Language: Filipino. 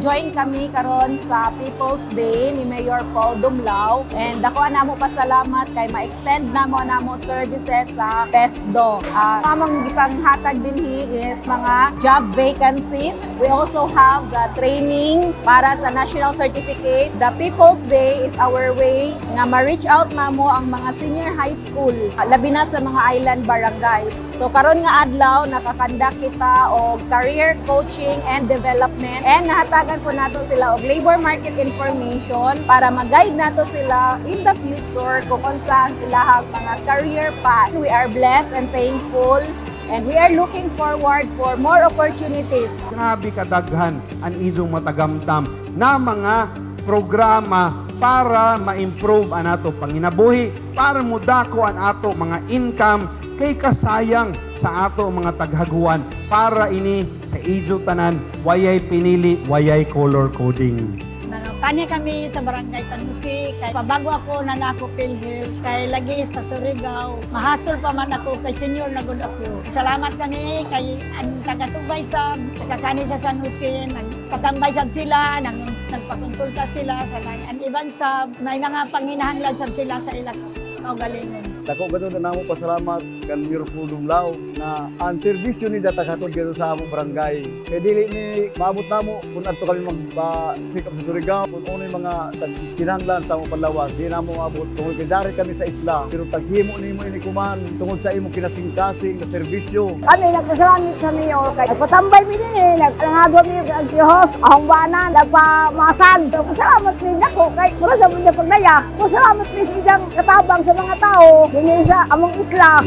naka-join kami karon sa People's Day ni Mayor Paul Dumlao and ako na mo pasalamat kay ma-extend na mo na mo services sa PESDO. Uh, among gipanghatag dinhi is mga job vacancies. We also have the training para sa national certificate. The People's Day is our way nga ma-reach out na mo ang mga senior high school, labi na sa mga island barangays. So karon nga adlaw nakakanda kita og career coaching and development and nahatagan po nato sila og labor market information para mag-guide nato sila in the future kung unsa ang ilahang mga career path. We are blessed and thankful and we are looking forward for more opportunities Grabe kadaghan ang izong matagamtam na mga programa para ma-improve ang ato panginabuhi, para mudako ang ato mga income kay kasayang sa ato mga taghaguan para ini sa ijo tanan wayay pinili wayay color coding. Kanya kami sa barangay San Jose, kay pabago ako na nako PhilHealth, kay lagi sa Surigao. Mahasol pa man ako kay senior na good ako. Salamat kami kay ang taga-subay sa kakani sa San Jose, nagpatambay sab sila, nang, nagpakonsulta sila sa ang iban sa may mga panginahanglan sab sila sa ilang kaugalingon. Dako gado na namo pasalamat kan Mayor Pulong Lao na ang serbisyo ni data katod gado sa among barangay. Kay dili ni maabot namo kung adto kami magba pick up sa Surigao kung ano yung mga tag kinahanglan sa among panlawas di namo maabot tungod kay kami sa isla pero taghimo nimo ini kuman tungod sa imong kinasing-kasing na serbisyo. Kami nagpasalamat sa Mayor kay nagpatambay mi din eh, nagpangado mi sa Diyos, ang banan, nagpamasan. So, pasalamat mi nako kay mura sa mga pagdaya. Pasalamat mi sa isang katabang sa mga tao, din sa among isla.